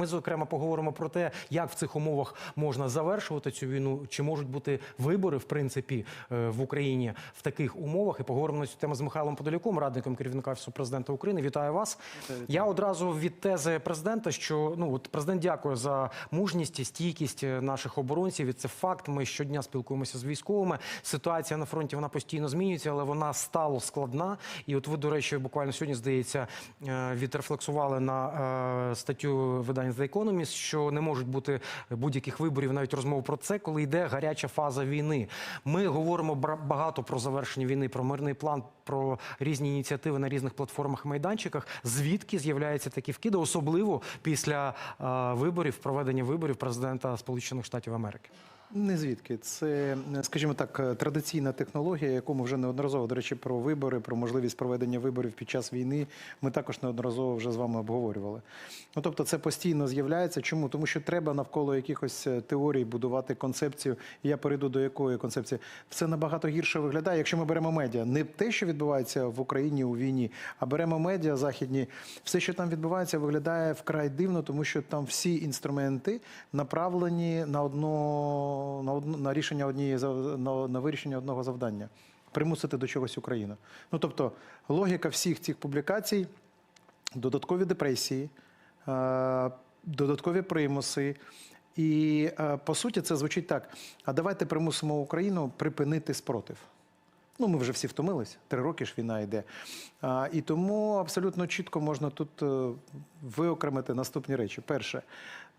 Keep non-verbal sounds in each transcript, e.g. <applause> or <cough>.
Ми зокрема поговоримо про те, як в цих умовах можна завершувати цю війну, чи можуть бути вибори в принципі е, в Україні в таких умовах. І поговоримо на цю тему з Михайлом Подоляком, радником керівника Офісу президента України. Вітаю вас. Я одразу від тези президента, що ну от президент дякує за мужність і стійкість е, наших оборонців. І це факт. Ми щодня спілкуємося з військовими. Ситуація на фронті вона постійно змінюється, але вона стало складна. І от ви, до речі, буквально сьогодні здається, е, відрефлексували на статтю видання The Economist, що не можуть бути будь-яких виборів, навіть розмов про це, коли йде гаряча фаза війни. Ми говоримо багато про завершення війни, про мирний план, про різні ініціативи на різних платформах майданчиках. Звідки з'являються такі вкиди, особливо після е, виборів, проведення виборів президента Сполучених Штатів Америки. Не звідки. Це, скажімо так, традиційна технологія, яку ми вже неодноразово, до речі, про вибори, про можливість проведення виборів під час війни. Ми також неодноразово вже з вами обговорювали. Ну тобто, це постійно з'являється. Чому? Тому що треба навколо якихось е, теорій будувати концепцію. Я перейду до якої концепції. Все набагато гірше виглядає, якщо ми беремо медіа, не те, що відбувається в Україні у війні, а беремо медіа західні. Все, що там відбувається, виглядає вкрай дивно, тому що там всі інструменти направлені на одно на одно на рішення однієї на, на вирішення одного завдання примусити до чогось Україну. Ну тобто логіка всіх цих публікацій, додаткові депресії, е, додаткові примуси. І е, по суті це звучить так: а давайте примусимо Україну припинити спротив. Ну, ми вже всі втомились. Три роки ж війна йде. А, і тому абсолютно чітко можна тут е, виокремити наступні речі. Перше,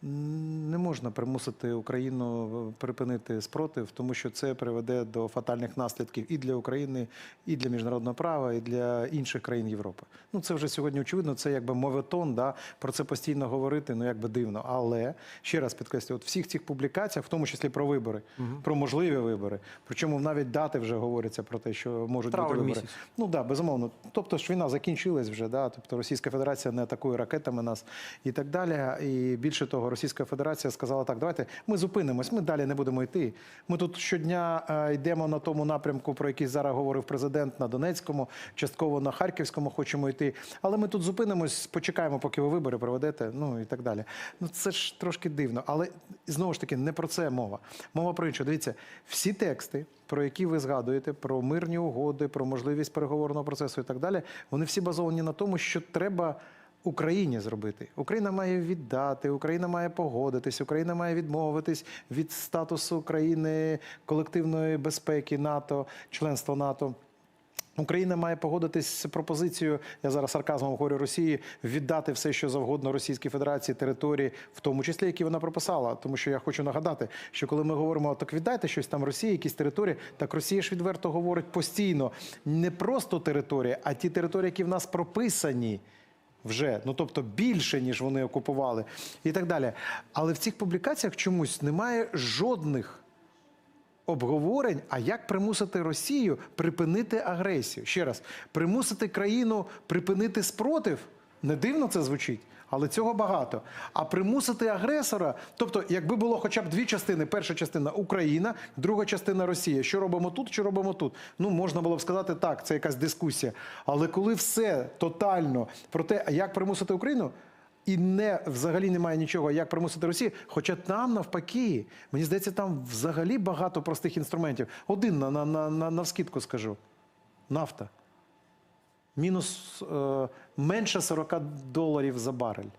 не можна примусити Україну е, припинити спротив, тому що це приведе до фатальних наслідків і для України, і для міжнародного права, і для інших країн Європи. Ну це вже сьогодні очевидно. Це якби моветон, да, про це постійно говорити, ну якби дивно. Але ще раз підкреслю, от всіх цих публікаціях, в тому числі про вибори, про можливі вибори, причому навіть дати вже говоряться про те, що можуть Травень бути вибори. місяць. Ну да, безумовно. Тобто ж війна закінчилась вже, да. Тобто Російська Федерація не атакує ракетами нас і так далі. І більше того, Російська Федерація сказала так: давайте ми зупинимось, ми далі не будемо йти. Ми тут щодня е, йдемо на тому напрямку, про який зараз говорив президент на Донецькому, частково на Харківському хочемо йти. Але ми тут зупинимось, почекаємо, поки ви вибори проведете. Ну і так далі. Ну це ж трошки дивно. Але знову ж таки, не про це мова. Мова про інше. Дивіться, всі тексти, про які ви згадуєте, про мирні угоди, про можливість переговорного процесу і так далі, вони всі базовані на тому, що треба. Україні зробити. Україна має віддати, Україна має погодитись, Україна має відмовитись від статусу країни колективної безпеки НАТО, членства НАТО. Україна має погодитись з пропозицією, я зараз сарказмом говорю Росії, віддати все, що завгодно Російській Федерації, території, в тому числі, які вона прописала. Тому що я хочу нагадати, що коли ми говоримо, так віддайте щось там Росії, якісь території, так Росія ж відверто говорить постійно не просто території, а ті території, які в нас прописані. Вже ну тобто більше ніж вони окупували, і так далі. Але в цих публікаціях чомусь немає жодних обговорень, а як примусити Росію припинити агресію. Ще раз, примусити країну припинити спротив. Не дивно це звучить, але цього багато. А примусити агресора, тобто, якби було хоча б дві частини: перша частина Україна, друга частина Росія. Що робимо тут, що робимо тут? Ну можна було б сказати так, це якась дискусія. Але коли все тотально про те, як примусити Україну. І не взагалі немає нічого, як примусити Росію. Хоча там навпаки, мені здається, там взагалі багато простих інструментів. Один на, на, на, на, навскидку скажу: нафта. Мінус е, менше 40 доларів за барель.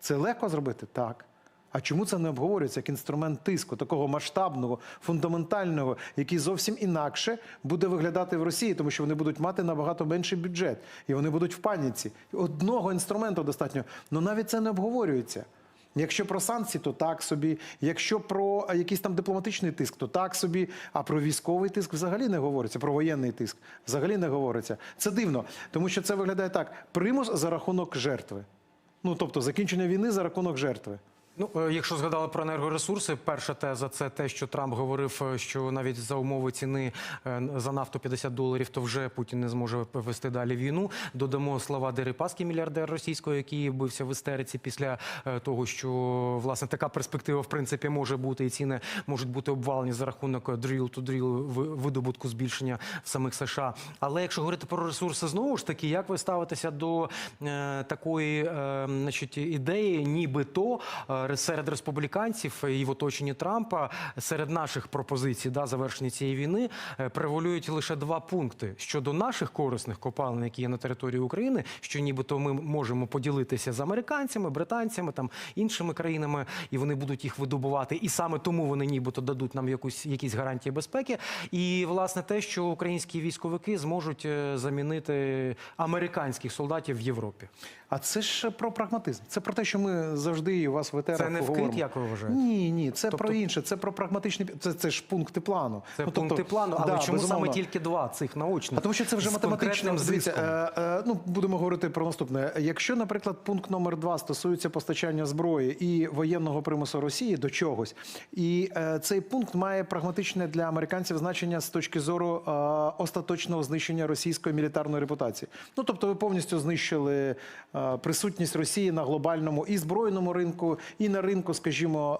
Це легко зробити? Так. А чому це не обговорюється як інструмент тиску, такого масштабного, фундаментального, який зовсім інакше буде виглядати в Росії, тому що вони будуть мати набагато менший бюджет, і вони будуть в паніці. Одного інструменту достатньо. але навіть це не обговорюється. Якщо про санкції, то так собі. Якщо про якийсь там дипломатичний тиск, то так собі. А про військовий тиск взагалі не говориться. Про воєнний тиск взагалі не говориться. Це дивно, тому що це виглядає так: примус за рахунок жертви. Ну тобто закінчення війни за рахунок жертви. Ну, е, якщо згадали про енергоресурси, перша теза це те, що Трамп говорив, е, що навіть за умови ціни е, за нафту 50 доларів, то вже Путін не зможе вести далі війну. Додамо слова Дерипаски, мільярдер російського, який бився в істериці після того, що власне така перспектива в принципі може бути, і ціни можуть бути обвалені за рахунок drill to drill видобутку збільшення в самих США. Але якщо говорити про ресурси, знову ж таки, як ви ставитеся до такої значить, ідеї, нібито е, серед республіканців і в оточенні Трампа серед наших пропозицій да, завершення цієї війни е, превалюють лише два пункти щодо наших корисних копалин, які є на території України, що нібито ми можемо поділитися з американцями, британцями, там іншими країнами, і вони будуть їх видобувати. І саме тому вони нібито дадуть нам якусь якісь гарантії безпеки. І власне те, що українські військовики зможуть е, замінити американських солдатів в Європі. А це ж про прагматизм. Це про те, що ми завжди вас в Це не вкид, як ви вважаєте? Ні, ні, це Тобто- про інше. Це про прагматичний це, це ж пункти плану. Це Ну, тобто- пункти плану, але Да, чому безумовно. саме тільки два цих наочних? А тому що це вже з математично. Дивіться, е, е, ну будемо говорити про наступне. Якщо, наприклад, пункт номер два стосується постачання зброї і воєнного примусу Росії до чогось, і е, цей пункт має прагматичне для американців значення з точки зору е, остаточного знищення російської мілітарної репутації. Ну тобто, ви повністю знищили е, присутність Росії на глобальному і збройному ринку, і на ринку, скажімо,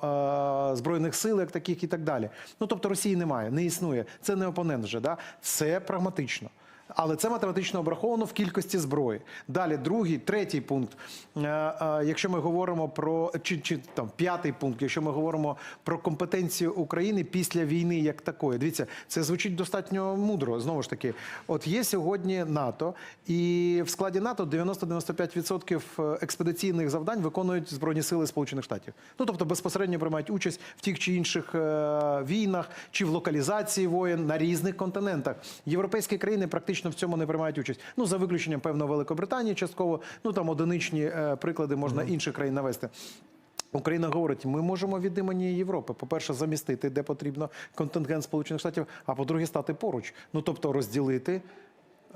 е, збройних сил, як таких, і так далі. Ну тобто Росії немає, не існує. Це не опонент вже. Да? Це прагматично. Але це математично обраховано в кількості зброї. Далі, другий, третій пункт. Е, е, Якщо ми говоримо про чи, чи там п'ятий пункт, якщо ми говоримо про компетенцію України після війни як такої, дивіться, це звучить достатньо мудро. Знову ж таки, от є сьогодні НАТО, і в складі НАТО 90-95% експедиційних завдань виконують збройні сили Сполучених Штатів. Ну тобто безпосередньо приймають участь в тих чи інших е, війнах чи в локалізації воєн на різних континентах. Європейські країни практично в цьому не приймають участь. Ну за виключенням певно Великобританії, частково. Ну там одиничні е, приклади можна інших країн навести. Україна говорить, ми можемо від імені Європи, по-перше, замістити, де потрібно контингент Сполучених Штатів, а по-друге, стати поруч. Ну тобто розділити.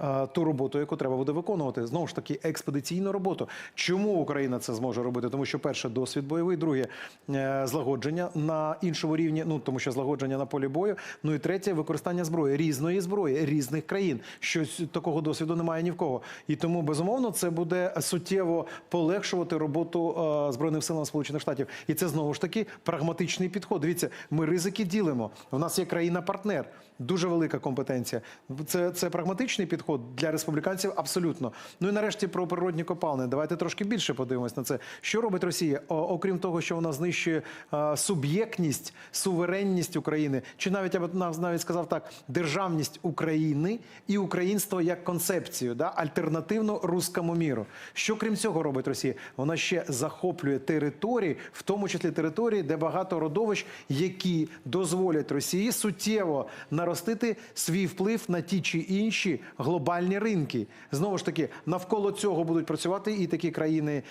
Е, Ту роботу, яку треба буде виконувати, знову ж таки, експедиційну роботу. Чому Україна це зможе робити? Тому що перше досвід бойовий, друге е, злагодження на іншому рівні. Ну тому що злагодження на полі бою. Ну і третє використання зброї різної зброї різних країн. Щось такого досвіду немає ні в кого. І тому безумовно це буде суттєво полегшувати роботу е, збройних сил Сполучених Штатів. І це знову ж таки прагматичний підход. Дивіться, ми ризики ділимо. У нас є країна-партнер, дуже велика компетенція. Це, це прагматичний підход для республіканців абсолютно. Ну і нарешті про природні копалини. Давайте трошки більше подивимось на це. Що робить Росія? О, окрім того, що вона знищує е, суб'єктність, суверенність України, чи навіть я б навіть сказав так, державність України і українство як концепцію, да, альтернативно руському міру. Що крім цього робить Росія? Вона ще захоплює території, в тому числі території, де багато родовищ, які дозволять Росії суттєво наростити свій вплив на ті чи інші глобальні ринки. Знову ж таки, навколо цього будуть працювати і такі країни е,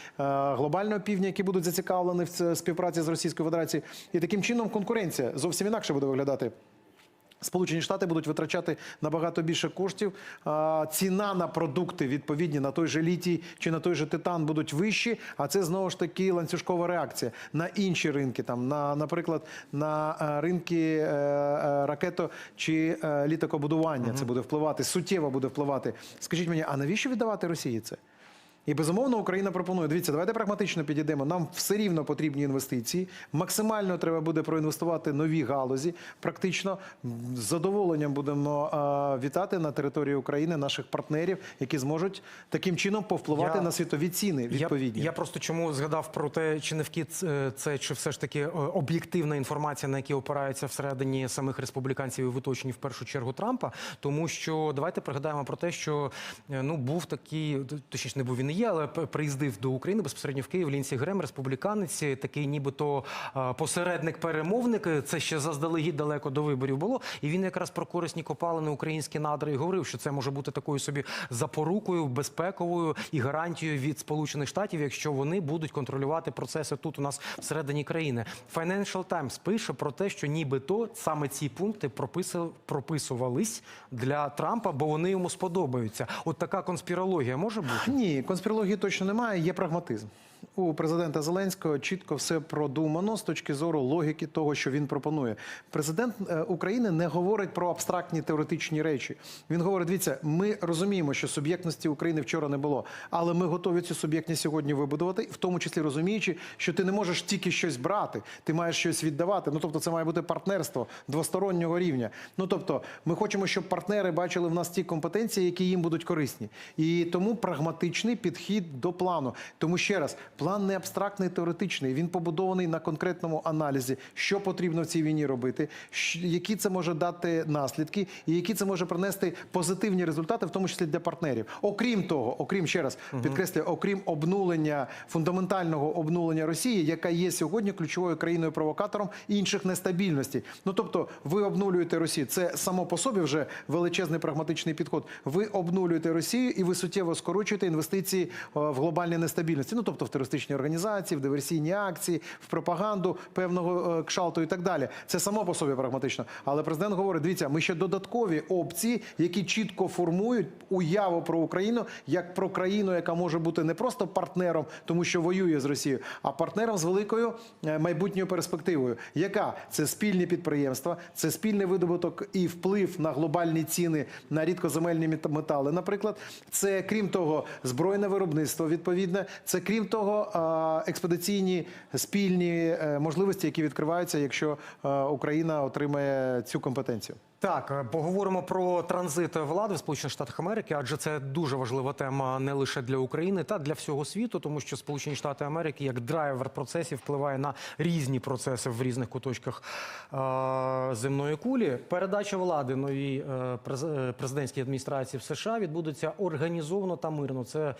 глобального півдня, які будуть зацікавлені в ц- співпраці з Російською Федерацією. І таким чином конкуренція зовсім інакше буде виглядати. Сполучені Штати будуть витрачати набагато більше коштів. Ціна на продукти відповідні на той же літій чи на той же титан будуть вищі. А це знову ж таки ланцюжкова реакція на інші ринки, там на, наприклад, на е, ринки е, е, ракето чи літакобудування. Це буде впливати суттєво буде впливати. Скажіть мені, а навіщо віддавати Росії це? І безумовно Україна пропонує. Дивіться, давайте прагматично підійдемо. Нам все рівно потрібні інвестиції. Максимально треба буде проінвестувати нові галузі. Практично з задоволенням будемо а, вітати на території України наших партнерів, які зможуть таким чином повпливати Я- на світові ціни. Відповідні. Я, я просто чому згадав про те, чи не вкид е, це, чи все ж таки е, об'єктивна інформація, на які опираються всередині самих республіканців і в оточенні в першу чергу Трампа. Тому що давайте пригадаємо про те, що е, ну був такий, точніше не був він і але приїздив до України безпосередньо в Київ Лінсі Грем, республіканець, такий нібито посередник-перемовник. Це ще заздалегідь далеко до виборів було. І він якраз про корисні копалини українські надра і говорив, що це може бути такою собі запорукою, безпековою і гарантією від Сполучених Штатів, якщо вони будуть контролювати процеси тут у нас всередині країни. Financial Times пише про те, що нібито саме ці пункти прописувались для Трампа, бо вони йому сподобаються. От така конспірологія може бути. Ні, конспірології точно немає, є прагматизм. У президента Зеленського чітко все продумано з точки зору логіки того, що він пропонує. Президент е, України не говорить про абстрактні теоретичні речі. Він говорить: дивіться, ми розуміємо, що суб'єктності України вчора не було, але ми готові цю суб'єктність сьогодні вибудувати, в тому числі розуміючи, що ти не можеш тільки щось брати, ти маєш щось віддавати. Ну тобто, це має бути партнерство двостороннього рівня. Ну тобто, ми хочемо, щоб партнери бачили в нас ті компетенції, які їм будуть корисні, і тому прагматичний підхід до плану. Тому ще раз, план не абстрактний, теоретичний. Він побудований на конкретному аналізі, що потрібно в цій війні робити, які це може дати наслідки, і які це може принести позитивні результати, в тому числі для партнерів. Окрім того, окрім ще раз підкреслюю, окрім обнулення фундаментального обнулення Росії, яка є сьогодні ключовою країною провокатором інших нестабільностей. Ну тобто, ви обнулюєте Росію. Це само по собі вже величезний прагматичний підход. Ви обнулюєте Росію і ви суттєво скорочуєте інвестиції е, в глобальні нестабільності. Ну тобто в терористичні організації, в диверсійні акції, в пропаганду певного е, кшалту і так далі. Це само по собі прагматично. Але президент говорить: дивіться, ми ще додаткові опції, які чітко формують уяву про Україну як про країну, яка може бути не просто партнером, тому що воює з Росією, а партнером з великою е, майбутньою перспективою. Яка це спільні підприємства, це спільний видобуток і вплив на глобальні ціни на рідкоземельні мет- метали. Наприклад, це крім того, збройне виробництво відповідне. Це крім того, експедиційні спільні е, можливості, які відкриваються, якщо е, Україна отримає цю компетенцію. Так, е, поговоримо про транзит влади в Сполучених Штатах Америки, адже це дуже важлива тема не лише для України, та для всього світу, тому що Сполучені Штати Америки як драйвер процесів впливає на різні процеси в різних куточках е- земної кулі. Передача влади новій е, президентській адміністрації в США відбудеться організовано та мирно. Це е,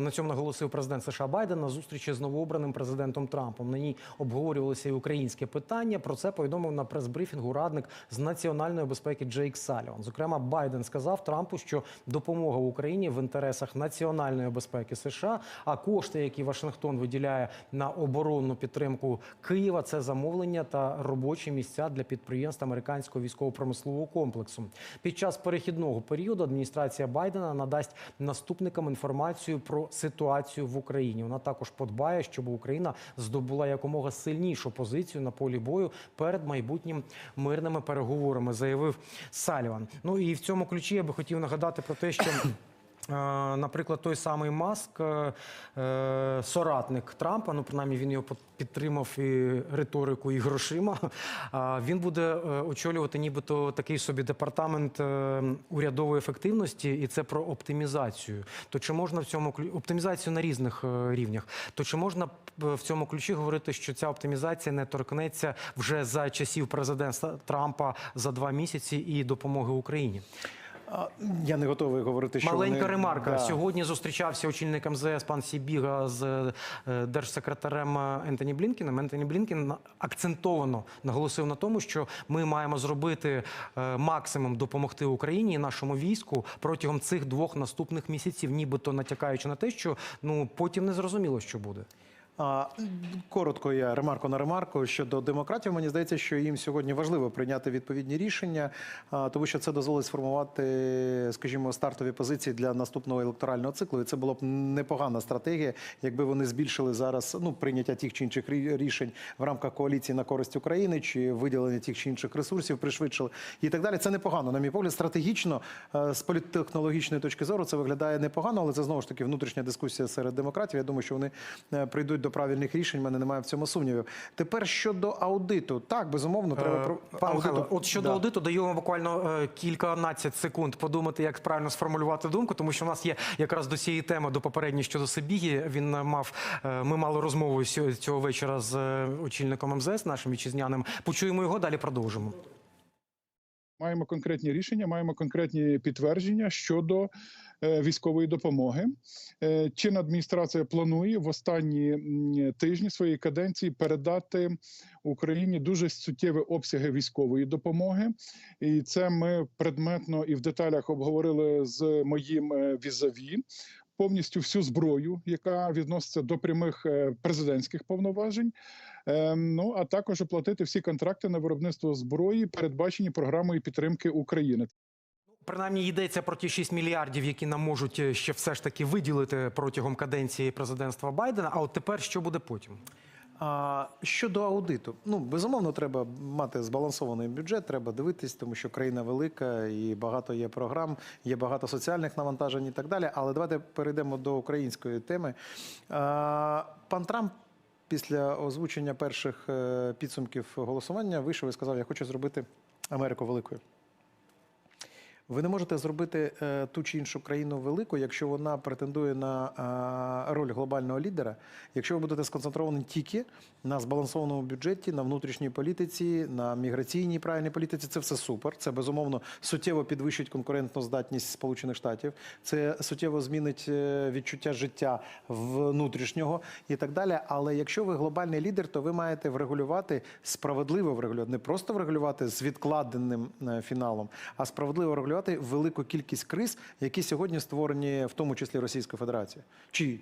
на цьому наголосив президент США Байден на зустрічі з новообраним президентом Трампом. На ній обговорювалося і українське питання. Про це повідомив на прес-брифінгу радник з національної безпеки Джейк Саліван. Зокрема, Байден сказав Трампу, що допомога Україні в інтересах національної безпеки США, а кошти, які Вашингтон виділяє на оборонну підтримку Києва, це замовлення та робочі місця для підприємств американського військово-промислового комплексу. Під час перехідного періоду адміністрація Байдена надасть наступникам інформацію про ситуацію в Україні. Вона також подбає, щоб Україна здобула якомога сильнішу позицію на полі бою перед майбутнім мирними переговорами, заявив Саліван. Ну і в цьому ключі я би хотів нагадати про те, що. Е, Наприклад, той самий Маск, е, е, соратник Трампа, ну принаймні він його під- підтримав і риторику, і грошима. <laughs> Він буде очолювати нібито такий собі департамент урядової ефективності, і це про оптимізацію. То чи можна в цьому оптимізацію на різних рівнях? То чи можна в цьому ключі говорити, що ця оптимізація не торкнеться вже за часів президента Трампа за два місяці і допомоги Україні? Я не готовий говорити, що Маленька вони... ремарка. Да. Сьогодні зустрічався очільник МЗС пан Сібіга з е, держсекретарем Ентоні Блінкіном. Ентоні Блінкін акцентовано наголосив на тому, що ми маємо зробити е, максимум допомогти Україні і нашому війську протягом цих двох наступних місяців, нібито натякаючи на те, що ну потім не зрозуміло, що буде. Коротко я ремарку на ремарку щодо демократів. Мені здається, що їм сьогодні важливо прийняти відповідні рішення, тому що це дозволить сформувати, скажімо, стартові позиції для наступного електорального циклу. І це була б непогана стратегія, якби вони збільшили зараз ну прийняття тих чи інших рі- рішень в рамках коаліції на користь України чи виділення тих чи інших ресурсів, пришвидшили і так далі. Це непогано. На мій погляд, стратегічно е, з політтехнологічної точки зору це виглядає непогано, але це знову ж таки внутрішня дискусія серед демократів. Я думаю, що вони е, прийдуть до правильних рішень. в Мене немає в цьому сумнівів. Тепер щодо аудиту, так безумовно, треба про Е, Пане Михайло, от щодо Да. аудиту даю вам буквально е, кільканадцять секунд подумати, як правильно сформулювати думку, тому що у нас є якраз до цієї теми до попередньої щодо Сибіги. Він е, мав е, ми мали розмову цього вечора з е, очільником МЗС, нашим вітчизняним. Почуємо його, далі продовжимо. Маємо конкретні рішення, маємо конкретні підтвердження щодо військової допомоги. Е, Чинна адміністрація планує в останні тижні своєї каденції передати Україні дуже суттєві обсяги військової допомоги, і це ми предметно і в деталях обговорили з моїм е, візаві. Повністю всю зброю, яка відноситься до прямих е, президентських повноважень, ну а також оплатити всі контракти на виробництво зброї, передбачені програмою підтримки України. Принаймні йдеться про ті 6 мільярдів, які нам можуть е, ще все ж таки виділити протягом каденції президентства Байдена. А от тепер що буде потім? А щодо аудиту, ну безумовно, треба мати збалансований бюджет, треба дивитись, тому що країна велика і багато є програм, є багато соціальних навантажень і так далі. Але давайте перейдемо до української теми. А, пан Трамп. Після озвучення перших е, підсумків голосування вийшов і сказав: Я хочу зробити Америку великою. Ви не можете зробити е, ту чи іншу країну велику, якщо вона претендує на е, роль глобального лідера, якщо ви будете сконцентровані тільки на збалансованому бюджеті, на внутрішній політиці, на міграційній правильній політиці, це все супер. Це безумовно суттєво підвищить конкурентну здатність Сполучених Штатів. Це суттєво змінить е, відчуття життя внутрішнього і так далі. Але якщо ви глобальний лідер, то ви маєте врегулювати справедливо врегулювати, не просто врегулювати з відкладеним е, фіналом, а справедливо врегулювати велику кількість криз, які сьогодні створені, в тому числі Російською Федерацією. Чи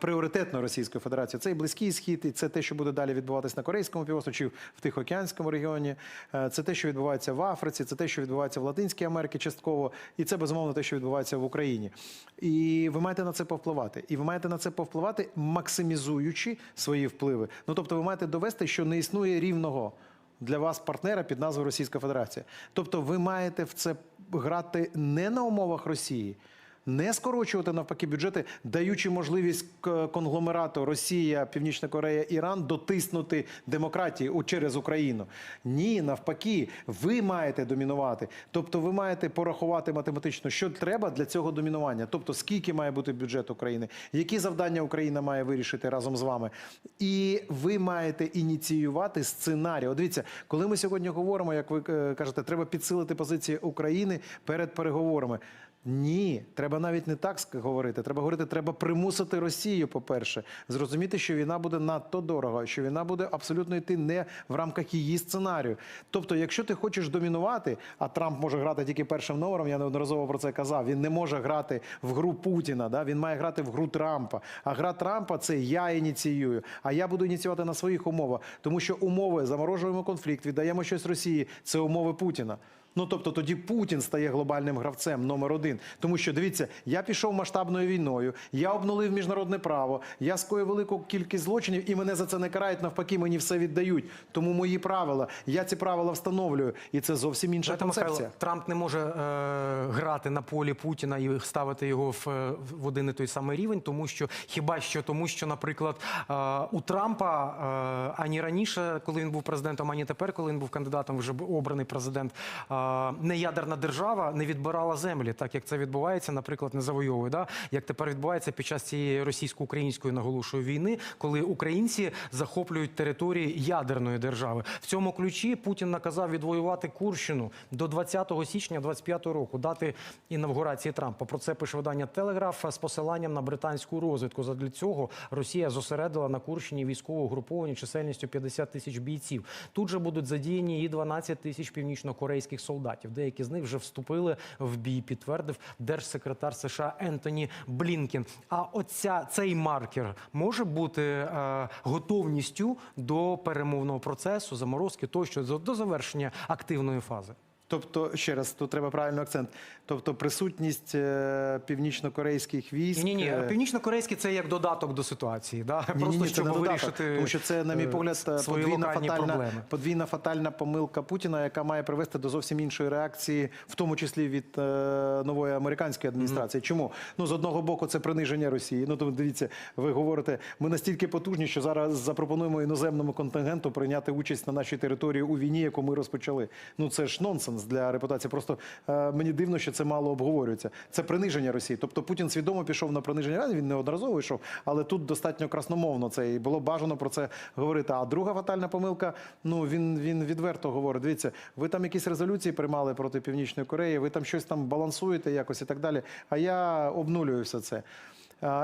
пріоритетно Російської Федерації. Це і близький схід, і це те, що буде далі відбуватись на Корейському півострові в Тихоокеанському регіоні. Е, Це те, що відбувається в Африці, це те, що відбувається в Латинській Америці частково, і це безумовно те, що відбувається в Україні. І ви маєте на це повпливати. І ви маєте на це повпливати, максимізуючи свої впливи. Ну тобто, ви маєте довести, що не існує рівного. Для вас партнера під назвою Російська Федерація. Тобто ви маєте в це грати не на умовах Росії, не скорочувати навпаки бюджети, даючи можливість конгломерату Росія, Північна Корея, Іран дотиснути демократії через Україну. Ні, навпаки, ви маєте домінувати. Тобто, ви маєте порахувати математично, що треба для цього домінування. Тобто, скільки має бути бюджет України, які завдання Україна має вирішити разом з вами. І ви маєте ініціювати сценарій. От дивіться, коли ми сьогодні говоримо, як ви е, кажете, треба підсилити позиції України перед переговорами. Ні, треба навіть не так говорити. Треба говорити, треба примусити Росію, по-перше, зрозуміти, що війна буде надто дорого, що війна буде абсолютно йти не в рамках її сценарію. Тобто, якщо ти хочеш домінувати, а Трамп може грати тільки першим номером, я неодноразово про це казав. Він не може грати в гру Путіна, да? він має грати в гру Трампа. А гра Трампа це я ініціюю, а я буду ініціювати на своїх умовах, тому що умови заморожуємо конфлікт, віддаємо щось Росії. Це умови Путіна. Ну тобто тоді Путін стає глобальним гравцем номер один. Тому що дивіться, я пішов масштабною війною, я обнулив міжнародне право, я скоїв велику кількість злочинів, і мене за це не карають. Навпаки, мені все віддають. Тому мої правила, я ці правила встановлюю, і це зовсім інша Знаєте, концепція. Михайло, Трамп не може е, грати на полі Путіна і ставити його в, е, в один і той самий рівень, тому що хіба що тому, що, наприклад, е, у Трампа е, ані раніше, коли він був президентом, ані тепер, коли він був кандидатом, вже обраний президент, е, не ядерна держава не відбирала землі, так як це відбувається, наприклад, не завойовує. Да? Як тепер відбувається під час цієї російсько-української наголошую війни, коли українці захоплюють території ядерної держави. В цьому ключі Путін наказав відвоювати Курщину до 20 січня 25 року, дати інавгурації Трампа. Про це пише видання Телеграф з посиланням на британську розвідку. Задля цього Росія зосередила на Курщині військове угруповання чисельністю 50 тисяч бійців. Тут же будуть задіяні і 12 тисяч північнокорейських солдатів. Деякі з них вже вступили в бій, підтвердив держсекретар США Ентоні Блінкен. А оця цей маркер може бути е, готовністю до перемовного процесу, заморозки тощо до завершення активної фази. Тобто, ще раз, тут треба правильний акцент. Тобто, присутність е, північно-корейських військ. Ні, ні, е, північно-корейський це як додаток до ситуації. Да? Просто Ні-ні-ні, це щоб не додаток, вирішити тому що це, на мій е, погляд, подвійна фатальна, проблеми. подвійна фатальна помилка Путіна, яка має привести до зовсім іншої реакції, в тому числі від е, нової американської адміністрації. Чому? Ну з одного боку, це приниження Росії. Ну тому дивіться, ви говорите, ми настільки потужні, що зараз запропонуємо іноземному контингенту прийняти участь на нашій території у війні, яку ми розпочали. Ну це ж нонсенс для репутації. Просто е, мені дивно, що це мало обговорюється. Це приниження Росії. Тобто Путін свідомо пішов на приниження. Ради, Він неодноразово йшов, але тут достатньо красномовно це і було бажано про це говорити. А друга фатальна помилка. Ну він, він відверто говорить. Дивіться, ви там якісь резолюції приймали проти Північної Кореї, ви там щось там балансуєте якось і так далі. А я обнулюю все це.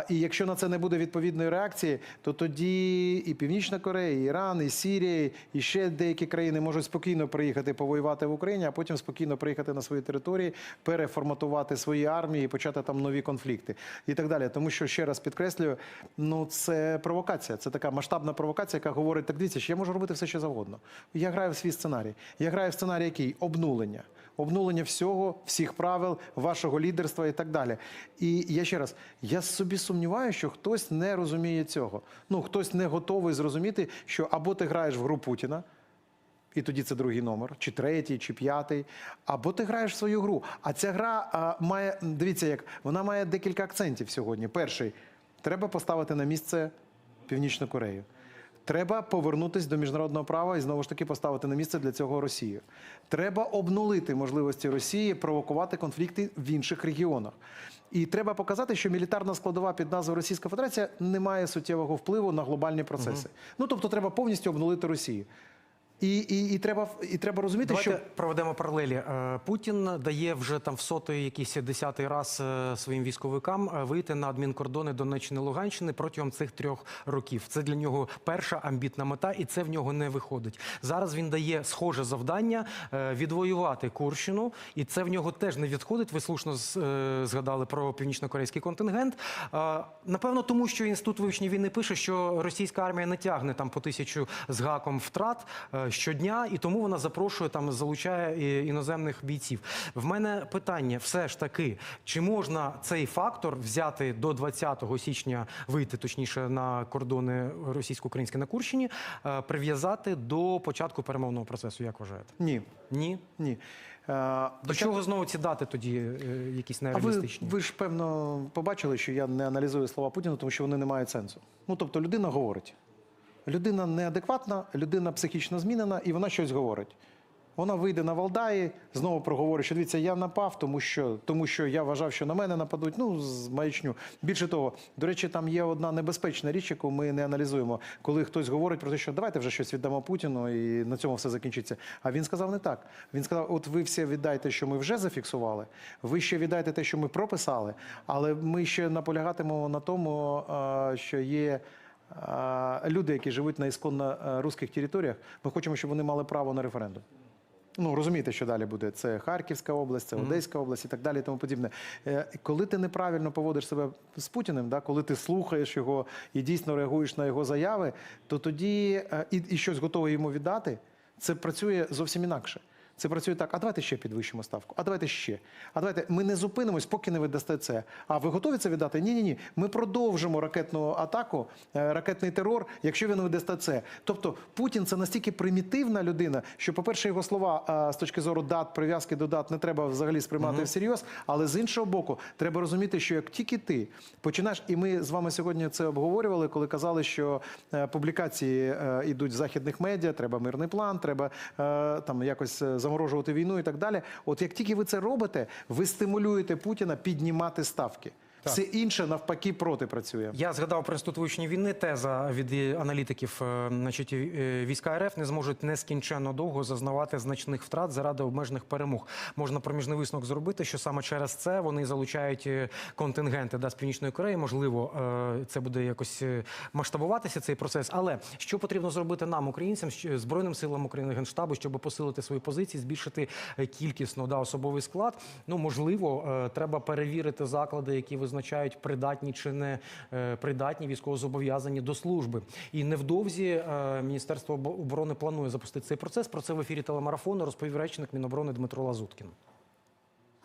І якщо на це не буде відповідної реакції, то тоді і Північна Корея, і Іран, і Сірія, і ще деякі країни можуть спокійно приїхати повоювати в Україні, а потім спокійно приїхати на свої території, переформатувати свої армії і почати там нові конфлікти і так далі. Тому що ще раз підкреслюю, ну це провокація. Це така масштабна провокація, яка говорить: так дивіться, я можу робити все, що завгодно. Я граю в свій сценарій. Я граю в сценарій, який обнулення. Обнулення всього, всіх правил, вашого лідерства і так далі. І я ще раз, я собі сумніваюся, що хтось не розуміє цього. Ну, хтось не готовий зрозуміти, що або ти граєш в гру Путіна, і тоді це другий номер, чи третій, чи п'ятий. Або ти граєш в свою гру. А ця гра а, має, дивіться, як вона має декілька акцентів сьогодні. Перший треба поставити на місце Північну Корею. Треба повернутися до міжнародного права і знову ж таки поставити на місце для цього Росію. Треба обнулити можливості Росії провокувати конфлікти в інших регіонах. І треба показати, що мілітарна складова під назвою Російська Федерація не має суттєвого впливу на глобальні процеси. Ну тобто, треба повністю обнулити Росію. І, і, і, треба, і треба розуміти, Давайте що проведемо паралелі. Е, Путін дає вже там в сотий, якийсь десятий раз е, своїм військовикам е, вийти на адмінкордони Донеччини Луганщини протягом цих трьох років. Це для нього перша амбітна мета, і це в нього не виходить. Зараз він дає схоже завдання відвоювати Курщину, і це в нього теж не відходить. Ви слушно згадали про північно-корейський контингент. Напевно, тому що інститут вивчення війни пише, що російська армія не тягне там по тисячу з гаком втрат щодня, і тому вона запрошує там, залучає іноземних бійців. В мене питання все ж таки: чи можна цей фактор взяти до 20 січня, вийти точніше на кордони російсько-українські на Курщині, е, прив'язати до початку перемовного процесу? Як вважаєте? ні. Ні? ні. Е, До чого знову ці дати тоді е, якісь А ви, нереалістичні? ви ж певно побачили, що я не аналізую слова Путіна, тому що вони не мають сенсу. Ну тобто людина говорить. Людина неадекватна, людина психічно змінена, і вона щось говорить. Вона вийде на Валдаї, знову проговорить, що дивіться, я напав, тому що, тому що я вважав, що на мене нападуть. Ну, з маячню. Більше того, до речі, там є одна небезпечна річ, яку ми не аналізуємо, коли хтось говорить про те, що давайте вже щось віддамо Путіну, і на цьому все закінчиться. А він сказав не так. Він сказав: от ви все віддайте, що ми вже зафіксували, ви ще віддайте те, що ми прописали, але ми ще наполягатимемо на тому, що є. Люди, які живуть на ісконно а, руських територіях, ми хочемо, щоб вони мали право на референдум. Ну розумієте, що далі буде. Це Харківська область, це Одеська область і так далі, і тому подібне. Е, Коли ти неправильно поводиш себе з Путіним, да, коли ти слухаєш його і дійсно реагуєш на його заяви, то тоді е, і, і щось готове йому віддати, це працює зовсім інакше. Це працює так, а давайте ще підвищимо ставку, а давайте ще. А давайте ми не зупинимось, поки не видасте це. А ви готові це віддати? Ні, ні, ні. Ми продовжимо ракетну атаку, е, ракетний терор, якщо ви не видасте це. Тобто Путін це настільки примітивна людина, що, по-перше, його слова е, з точки зору дат, прив'язки до дат не треба взагалі сприймати всерйоз. Але з іншого боку, треба розуміти, що як тільки ти починаєш, і ми з вами сьогодні це обговорювали, коли казали, що е, публікації йдуть з західних медіа, треба мирний план, треба там якось заморожувати війну і так далі. От як тільки ви це робите, ви стимулюєте Путіна піднімати ставки. Все інше навпаки проти працює. Я згадав про інститут вивчення війни. Теза від аналітиків, е, значить, е, війська РФ не зможуть нескінченно довго зазнавати значних втрат заради обмежених перемог. Можна проміжний висновок зробити, що саме через це вони залучають е, контингенти да, з північної Кореї. Можливо, це буде якось масштабуватися цей процес. Але що потрібно зробити нам, українцям, збройним силам України генштабу, щоб посилити свої позиції, збільшити кількісно да, особовий склад? Ну можливо, треба перевірити заклади, які визначають придатні чи не е, придатні військовозобов'язані до служби. І невдовзі е, Міністерство оборони планує запустити цей процес. Про це в ефірі телемарафону розповів речник Міноборони Дмитро Лазуткін.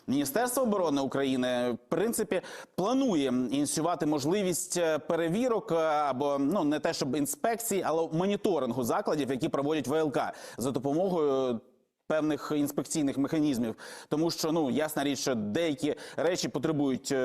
Міністерство оборони України в принципі планує ініціювати можливість е, перевірок або ну не те, щоб інспекцій, але моніторингу закладів, які проводять ВЛК за допомогою. Певних інспекційних механізмів, тому що ну ясна річ, що деякі речі потребують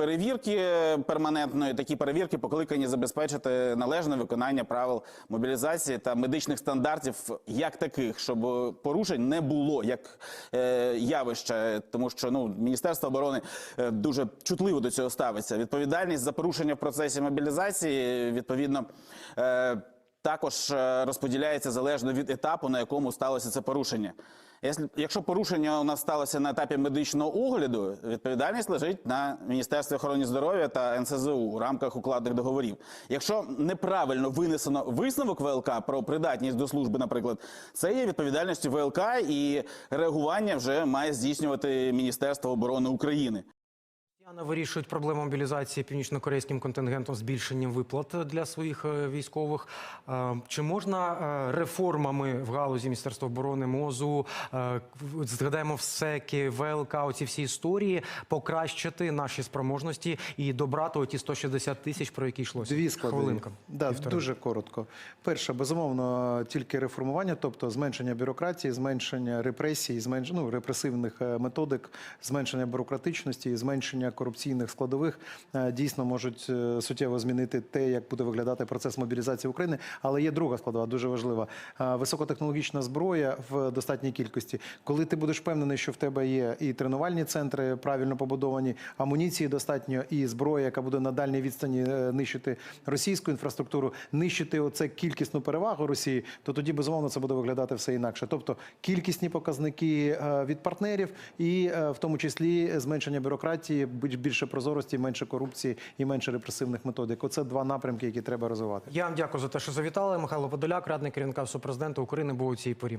перевірки перманентної. Такі перевірки покликані забезпечити належне виконання правил мобілізації та медичних стандартів як таких, щоб порушень не було як е, явище, тому що ну міністерство оборони е, дуже чутливо до цього ставиться. Відповідальність за порушення в процесі мобілізації відповідно. Е, також е, розподіляється залежно від етапу, на якому сталося це порушення. Якщо- порушення у нас сталося на етапі медичного огляду, відповідальність лежить на Міністерстві охорони здоров'я та НСЗУ у рамках укладних договорів. Якщо неправильно винесено висновок ВЛК про придатність до служби, наприклад, це є відповідальністю ВЛК і реагування вже має здійснювати Міністерство оборони України. Вирішують проблему мобілізації північнокорейським контингентом збільшенням виплат для своїх е, військових. Е, Чи можна е, реформами в галузі Міністерства оборони МОЗу, згадаємо ВСЕКи, ВЛК, оці всі історії, покращити наші спроможності і добрати оті 160 тисяч, про які йшлося? Дві складові. Хвилинка. Да, дуже коротко. Перше, безумовно, тільки реформування, тобто зменшення бюрократії, зменшення репресій, зменшення ну, репресивних методик, зменшення бюрократичності, зменшення корупційних складових е, дійсно можуть е, суттєво змінити те, як буде виглядати процес мобілізації України. Але є друга складова, дуже важлива. Е, Високотехнологічна зброя в достатній кількості. Коли ти будеш впевнений, що в тебе є і тренувальні центри правильно побудовані, амуніції достатньо, і зброя, яка буде на дальній відстані нищити російську інфраструктуру, нищити оце кількісну перевагу Росії, то тоді безумовно це буде виглядати все інакше. Тобто кількісні показники від партнерів, і в тому числі зменшення бюрократії, більш- більше прозорості, менше корупції і менше репресивних методик. Оце два напрямки, які треба розвивати. Я вам дякую за те, що завітали. Михайло Подоляк, радник керівника Всепрезидента України, був у цій порі.